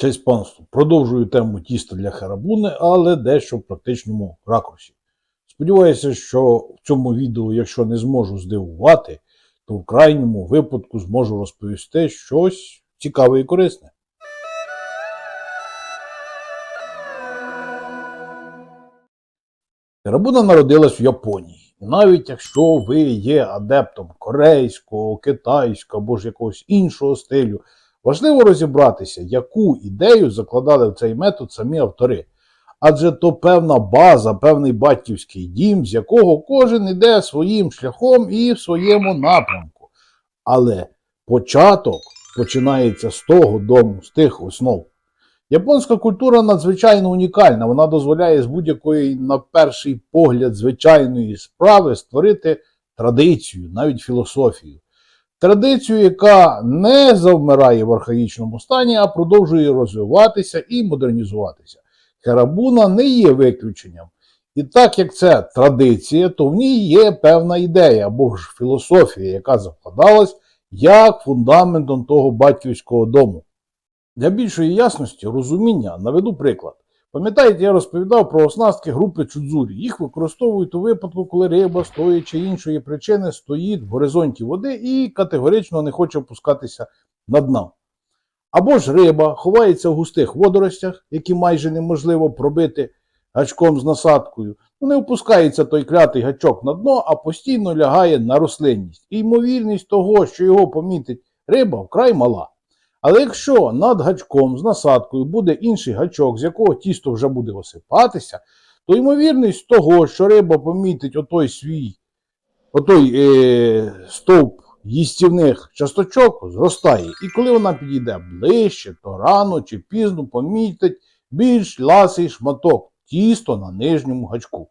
Честь панству. Продовжую тему тіста для харабуни, але дещо в практичному ракурсі. Сподіваюся, що в цьому відео, якщо не зможу здивувати, то в крайньому випадку зможу розповісти щось цікаве і корисне. Харабуна народилась в Японії. Навіть якщо ви є адептом корейського, китайського або ж якогось іншого стилю, Важливо розібратися, яку ідею закладали в цей метод самі автори. Адже то певна база, певний батьківський дім, з якого кожен іде своїм шляхом і в своєму напрямку. Але початок починається з того дому, з тих основ. Японська культура надзвичайно унікальна. Вона дозволяє з будь-якої, на перший погляд, звичайної справи створити традицію, навіть філософію. Традицію, яка не завмирає в архаїчному стані, а продовжує розвиватися і модернізуватися. Херабуна не є виключенням. І так як це традиція, то в ній є певна ідея або ж філософія, яка закладалась як фундаментом того батьківського дому. Для більшої ясності розуміння наведу приклад. Пам'ятаєте, я розповідав про оснастки групи Чудзурі. Їх використовують у випадку, коли риба з тої чи іншої причини стоїть в горизонті води і категорично не хоче опускатися на дно. Або ж риба ховається в густих водоростях, які майже неможливо пробити гачком з насадкою. Не опускається той клятий гачок на дно, а постійно лягає на рослинність. І ймовірність того, що його помітить риба, вкрай мала. Але якщо над гачком з насадкою буде інший гачок, з якого тісто вже буде осипатися, то ймовірність того, що риба помітить отой свій отой е, стовп їстівних часточок, зростає. І коли вона підійде ближче, то рано чи пізно помітить більш ласий шматок тісто на нижньому гачку.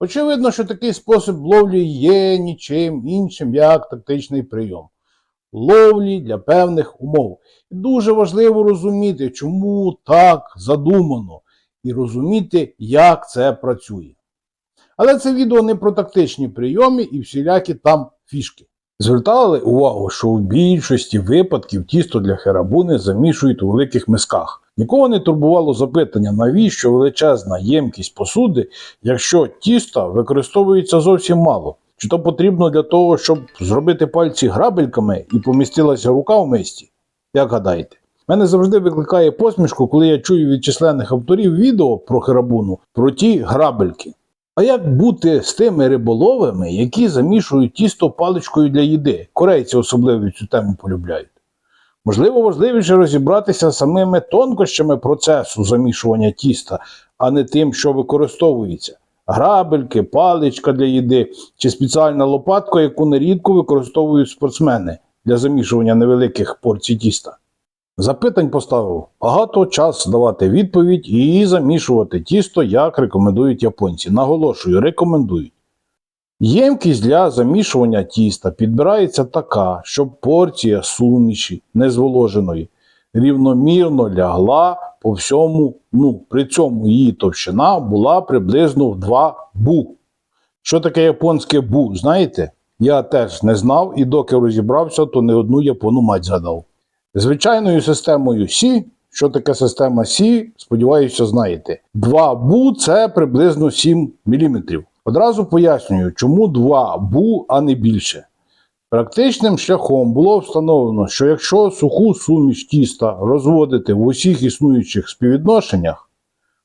Очевидно, що такий спосіб ловлі є нічим іншим, як тактичний прийом ловлі для певних умов. І дуже важливо розуміти, чому так задумано, і розуміти, як це працює. Але це відео не про тактичні прийоми і всілякі там фішки. Звертали увагу, що у більшості випадків тісто для херабуни замішують у великих мисках. Нікого не турбувало запитання, навіщо величезна ємкість посуди, якщо тіста використовується зовсім мало. Чи то потрібно для того, щоб зробити пальці грабельками і помістилася рука в мисті? Як гадаєте? Мене завжди викликає посмішку, коли я чую від численних авторів відео про херабуну про ті грабельки. А як бути з тими риболовами, які замішують тісто паличкою для їди? Корейці особливо цю тему полюбляють. Можливо, важливіше розібратися самими тонкощами процесу замішування тіста, а не тим, що використовується грабельки, паличка для їди чи спеціальна лопатка, яку нерідко використовують спортсмени для замішування невеликих порцій тіста. Запитань поставив багато час давати відповідь і замішувати тісто, як рекомендують японці. Наголошую, рекомендують. Ємкість для замішування тіста підбирається така, щоб порція суміші незволоженої рівномірно лягла по всьому, ну, при цьому її товщина була приблизно в 2 бу. Що таке японське бу, знаєте? Я теж не знав і доки розібрався, то не одну япону мать згадав. Звичайною системою Сі, що таке система Сі, сподіваюся, знаєте. 2 бу це приблизно 7 мм. Одразу пояснюю, чому 2 бу, а не більше. Практичним шляхом було встановлено, що якщо суху суміш тіста розводити в усіх існуючих співвідношеннях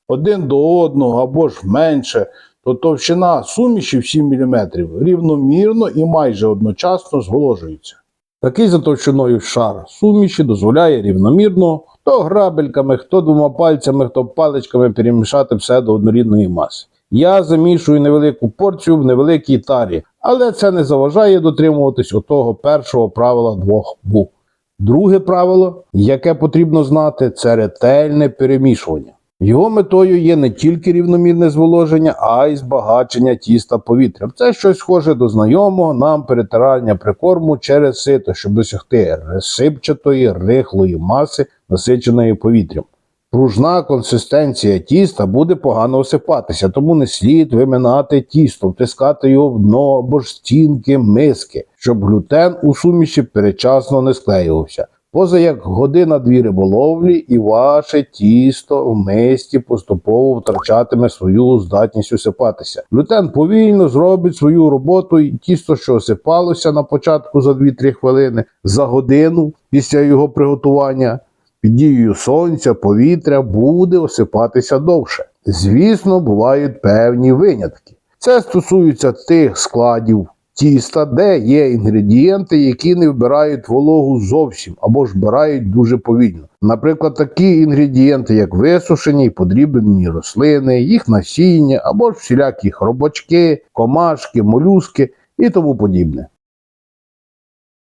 один до одного або ж менше, то товщина суміші в 7 мм рівномірно і майже одночасно зголожується. Такий за товщиною шар суміші дозволяє рівномірно хто грабельками, хто двома пальцями, хто паличками перемішати все до однорідної маси. Я замішую невелику порцію в невеликій тарі, але це не заважає дотримуватись отого першого правила двох бу. Друге правило, яке потрібно знати, це ретельне перемішування. Його метою є не тільки рівномірне зволоження, а й збагачення тіста повітрям. Це щось схоже до знайомого нам перетирання прикорму через сито, щоб досягти розсипчатої, рихлої маси, насиченої повітрям. Пружна консистенція тіста буде погано осипатися, тому не слід виминати тісто, втискати його в дно або ж стінки миски, щоб глютен у суміші перечасно не склеювався. Поза як година-дві риболовлі, і ваше тісто в мисті поступово втрачатиме свою здатність осипатися. Глютен повільно зробить свою роботу, і тісто, що осипалося на початку за 2-3 хвилини, за годину після його приготування, під дією сонця, повітря буде осипатися довше. Звісно, бувають певні винятки. Це стосується тих складів тіста, де є інгредієнти, які не вбирають вологу зовсім або ж вбирають дуже повільно. Наприклад, такі інгредієнти, як висушені і подрібнені рослини, їх насіння або ж всілякі хробачки, комашки, молюски і тому подібне.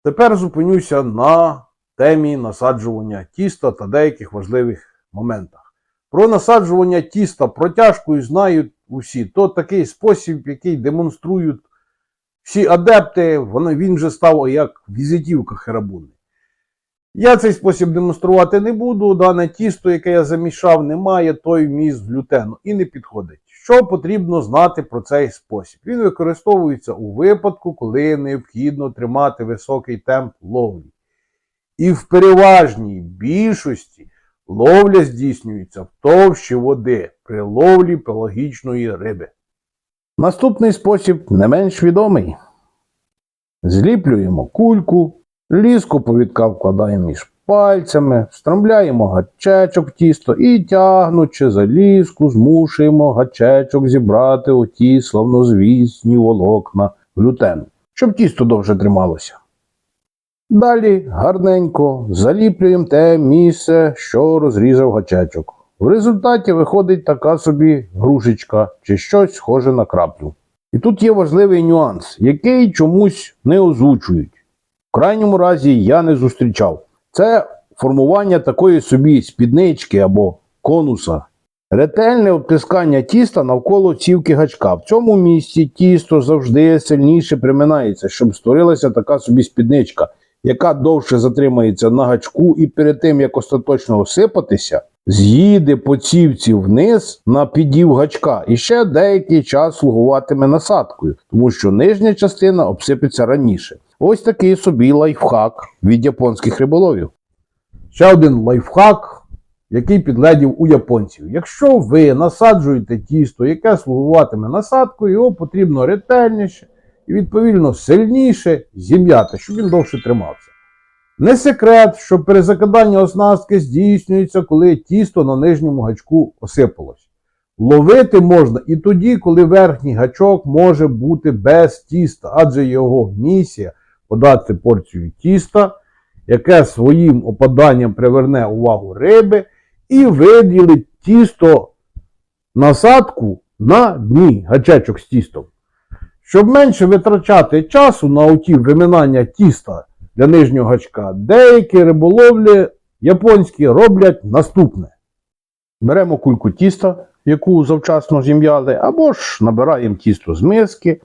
Тепер зупинюся на темі насаджування тіста та деяких важливих моментах. Про насаджування тіста протяжкою знають усі. То такий спосіб, який демонструють всі адепти, він вже став як візитівка херабуни. Я цей спосіб демонструвати не буду. Дане тісто, яке я замішав, не має той вміст глютену і не підходить. Що потрібно знати про цей спосіб? Він використовується у випадку, коли необхідно тримати високий темп ловлі. І в переважній більшості ловля здійснюється в товщі води при ловлі пелагічної риби. Наступний спосіб не менш відомий. Зліплюємо кульку, ліску повідка вкладаємо між пальцями, встромляємо гачечок в тісто і, тягнучи за ліску, змушуємо гачечок зібрати оті славнозвісні волокна глютену, щоб тісто довше трималося. Далі гарненько заліплюємо те місце, що розрізав гачечок. В результаті виходить така собі грушечка чи щось схоже на краплю. І тут є важливий нюанс, який чомусь не озвучують. В крайньому разі я не зустрічав. Це формування такої собі спіднички або конуса. Ретельне обтискання тіста навколо цівки гачка. В цьому місці тісто завжди сильніше приминається, щоб створилася така собі спідничка, яка довше затримається на гачку і перед тим, як остаточно осипатися, з'їде по цівці вниз на підів гачка і ще деякий час слугуватиме насадкою, тому що нижня частина обсипеться раніше. Ось такий собі лайфхак від японських риболовів. Ще один лайфхак, який підледів у японців. Якщо ви насаджуєте тісто, яке слугуватиме насадкою, його потрібно ретельніше і відповідно сильніше зім'яти, щоб він довше тримався. Не секрет, що перезакидання оснастки здійснюється, коли тісто на нижньому гачку осипалось. Ловити можна і тоді, коли верхній гачок може бути без тіста, адже його місія подати порцію тіста, яке своїм опаданням приверне увагу риби і виділить тісто насадку на дні гачечок з тістом. Щоб менше витрачати часу на оті виминання тіста для нижнього гачка, деякі риболовлі японські роблять наступне. Беремо кульку тіста, яку завчасно зім'яли, або ж набираємо тісто з миски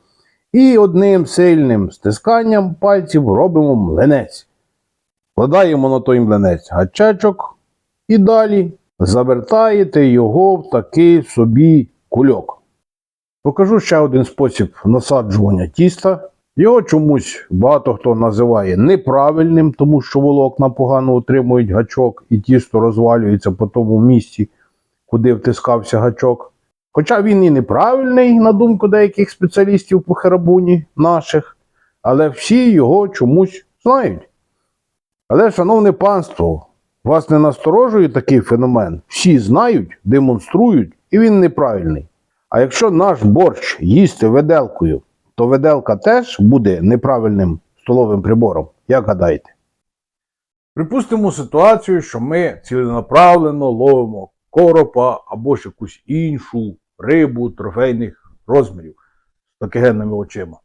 і одним сильним стисканням пальців робимо млинець. Вкладаємо на той млинець гачечок і далі завертаєте його в такий собі кульок. Покажу ще один спосіб насаджування тіста. Його чомусь багато хто називає неправильним, тому що волокна погано отримують гачок і тісто розвалюється по тому місці, куди втискався гачок. Хоча він і неправильний, на думку деяких спеціалістів по херабуні наших, але всі його чомусь знають. Але, шановне панство, вас не насторожує такий феномен. Всі знають, демонструють, і він неправильний. А якщо наш борщ їсти виделкою, то виделка теж буде неправильним столовим прибором, як гадаєте? Припустимо ситуацію, що ми ціленаправлено ловимо коропа або ж якусь іншу рибу трофейних розмірів з такигенними очима.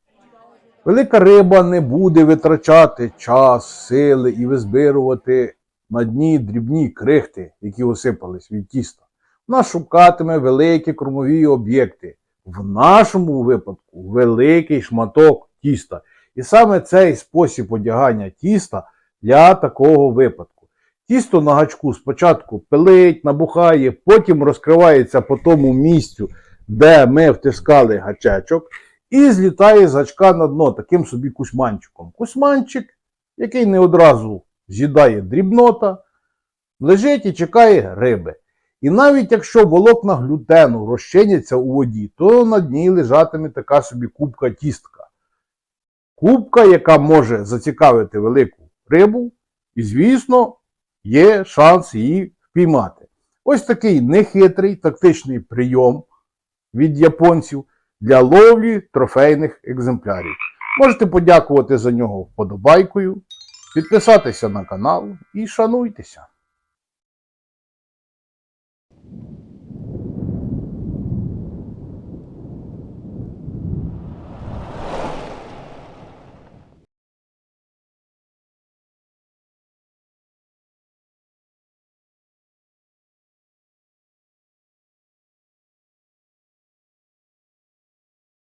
Велика риба не буде витрачати час, сили і визбирувати на дні дрібні крихти, які осипались від тіста. Вона шукатиме великі кормові об'єкти. В нашому випадку великий шматок тіста. І саме цей спосіб одягання тіста для такого випадку. Тісто на гачку спочатку пилить, набухає, потім розкривається по тому місцю, де ми втискали гачечок, і злітає з гачка на дно таким собі кусманчиком. Кусманчик, який не одразу з'їдає дрібнота, лежить і чекає риби. І навіть якщо волокна глютену розчиняться у воді, то на дні лежатиме така собі кубка тістка. Кубка, яка може зацікавити велику рибу, і, звісно, є шанс її впіймати. Ось такий нехитрий тактичний прийом від японців для ловлі трофейних екземплярів. Можете подякувати за нього вподобайкою, підписатися на канал і шануйтеся.